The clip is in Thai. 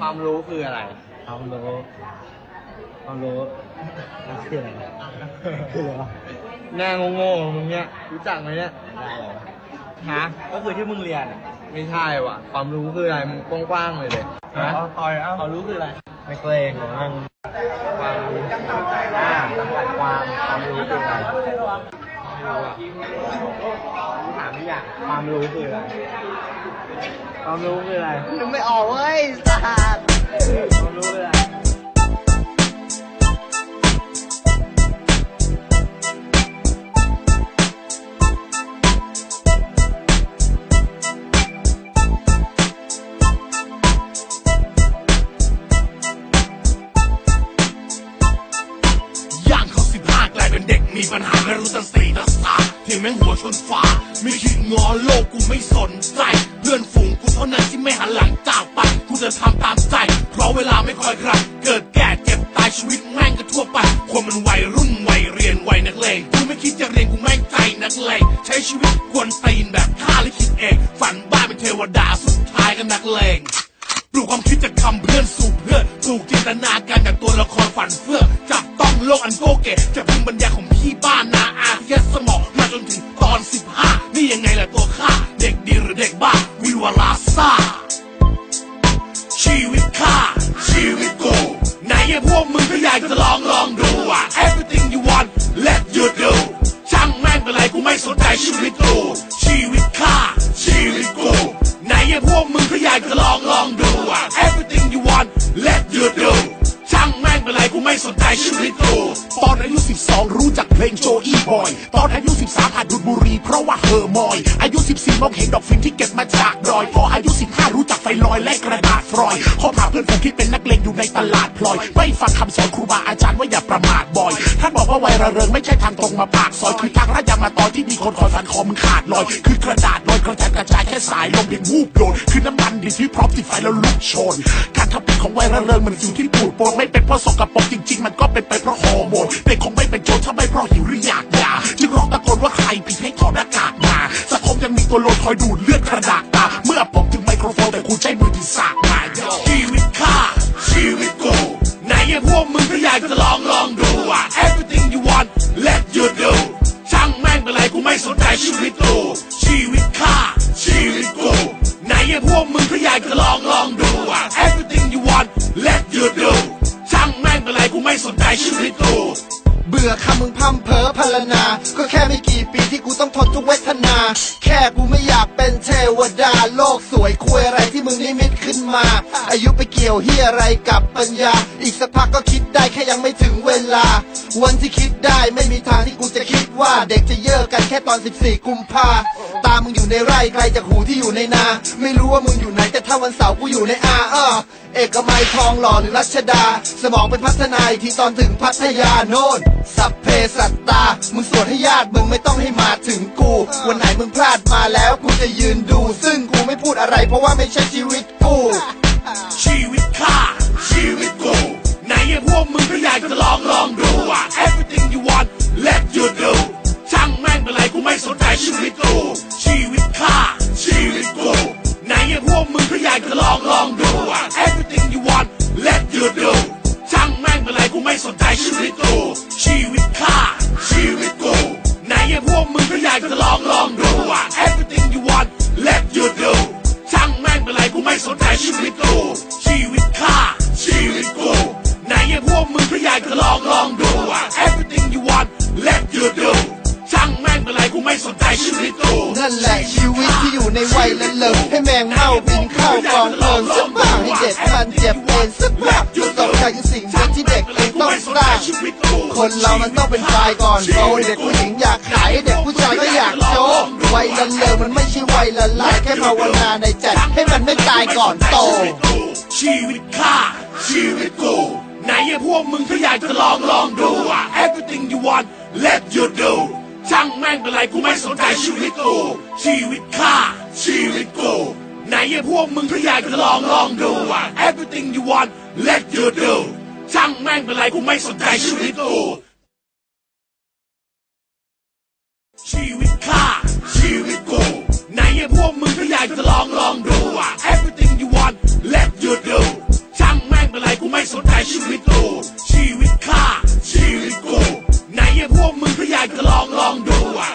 ความรู้คืออะไร ความรู้ความรู้มันคืออะไรวะคืออะไรวะหน้าโง่ๆมึงเนี้ยรู้จักไหมเนี่ยได้อะไรวะฮะก็คือที่มึงเรียนอะไม่ใช่ว่ะ ความรู้คืออะไรมึงกว้างๆเลยเลยเอาต่อยเอาความรู้คืออะไรไม่เกรงหรอกนั่งความรู้อ่าความความรู้คืออะไร ไม่รู้อะถามไม่อยากความรู้คืออะไร ความรู้คืออะไร นึกไม่ออกเว้ยสัตว์ความรู้คืออะไรีปัญหาไม่รู้ตั้งสี่ตั้งสามเพียงแม่งหัวชนฟ้าไม่คิดงอโลกกูไม่สนใจ เพื่อนฝูงกูเท่านั้นที่ไม่หันหลังจากไป กูจะทำตามใจ เพราะเวลาไม่คอยใครเกิดแก่เจ็บตายชีวิตแม่งก็ทั่วไป คนมันวัยรุ่นวัยเรียนวัยนักเลงกูไม่คิดจะเรียนกูแม่งใจนักเลงใช้ชีวิตกวนตีนแบบข้าและคิดเอง ฝันบ้าเป็นเทวดาสุดท้ายก็นักเลงปลูกความคิดจากคำเพื่อนสู่เพื่อนปลูกจินตนาการจากตัวละครฝันเฟื่องจับต้องโลกอันโกเกะจากภูมิปัญญาของ พี่บ้ สนใจชีวิตกูตอนอายุ 12 รู้จักเพลงโจอี้บอย ตอนอายุ 13หัดดูดบุรีเพราะว่าเฮอร์มอย อายุ 14 มองเห็นดอกฟินที่เก็บมาจากดอย พออายุ 15 รู้จักไฟลอยและกระดาษฟรอยเขาพาเพื่อนฝูงที่เป็นนักเลงอยู่ในตลาดพลอย ไม่ฟังคำสอนครูบาอาจารย์ว่าอย่าประมาทบ่อย ท่านบอกว่าวัยระเริงไม่ใช่ทางตรงมาปากซอย คือทางระยำมาตอนที่มีคนคอยฟันคอมึงขาดลอย คือกระดาษลอยกระจายกระจายแค่สายลมเพียงวูบโยน คือน้ำมันดิที่พร้อมติดไฟแล้วลุกโชน การทำผิดของวัยระเริงมันอยู่ที่ปูดโปนไม่เป็นเพราะสกปรกจริงงมันก็เป็นไปเพราะฮอร์โมนเด็กคงไม่เป็นโจรถ้าไม่เพราะหิวหรืออยากยาจึงร้องตะโกนว่าใครผิดให้ถอดหน้ากากมาสังคมยังมีตัวโลนคอยดูดเลือดกระดากตา เมื่อผมถึงไมโครโฟนแต่คุณใช้มือที่สากมาชีวิตข้าชีวิตกูไหนยังพวกมึงก็อยากจะลองลองดู สนใจชีวิตกูเบื่อคำมึงพร่ำเพ้อพรรณนา ก็แค่ไม่กี่ปีที่กูต้องทนทุกเวทนา แค่กูไม่อยากเป็นเทวดา โลกสวยคุยอะไรที่มึงนิมิตขึ้นมา อายุไปเกี่ยวเฮียอะไรกับปัญญา อีกสักพักก็คิดได้แค่ยังไม่ถึงเวลา วันที่คิดได้ไม่มีทางที่กูจะคิดว่า เด็กจะเยอะกันแค่ตอน 14 กุมภาตา มึงอยู่ในไร่ไกลจากหูที่อยู่ในนา ไม่รู้ว่ามึงอยู่ไหนแต่ถ้าวันเสาร์กูอยู่ในอาเออเอกมัยทองหล่อหรือรัชดา สมองเป็นพัฒนาอีกทีตอนถึงพัทยาโน่นสัพเพสัตตา มึงสวดให้ญาติมึงไม่ต้องให้มาถึงกู วันไหนมึงพลาดมาแล้วกูจะยืนดู ซึ่งกูไม่พูดอะไรเพราะว่าไม่ใช่ชีวิตกู สนใจชีวิตกู ชีวิตข้าชีวิตกูไหนไอ้พวกมึงก็อยากจะลองลองดูอะ everything you want let you do ช่างแม่งเป็นไรกูไม่สนใจชีวิตกู ชีวิตข้าชีวิตกูไหนไอ้พวกมึงก็อยากจะลองลองดูอะ everything you want let you do ช่างแม่งเป็นไรกูไม่สนใจชีวิตกูนั่นแหละชีวิตที่อยู่ในวัยละเลิงให้แมงเม่าบินเข้ากองเพลิงสักบ้างให้เด็กมันเจ็บเองสักบ้าง คนเรามันต้องเป็นฝ่ายก่อนโตเด็กผู้หญิงอยากขายเด็กผู้ชายก็อยากโจวัยละเลิงมันไม่ใช่วัยละลายแค่ภาวนาในใจให้มันไม่ตายก่อนโต ชีวิตข้าชีวิตกูไหนไอ้พวกมึงก็อยากจะลองลองดูอะ everything you want let you do ช่างแม่งเป็นไรกูไม่สนใจชีวิตกูชีวิตข้าชีวิตกูไหนไอ้พวกมึงก็อยากจะลองลองดูอะ everything you want let you do งแม่งเป็นไรกูไม่สนใจชีวิตกูชีวิตข้าชีวิตกูไหนไอ้พวกมึงก็อยากจะลองลองดูอะ everything you want let you do ช่างแม่งเป็นไรกูไม่สนใจชีวิตกูชีวิตข้าชีวิตกูไหนไอ้พวกมึงก็อยากจะลองลองดูอะ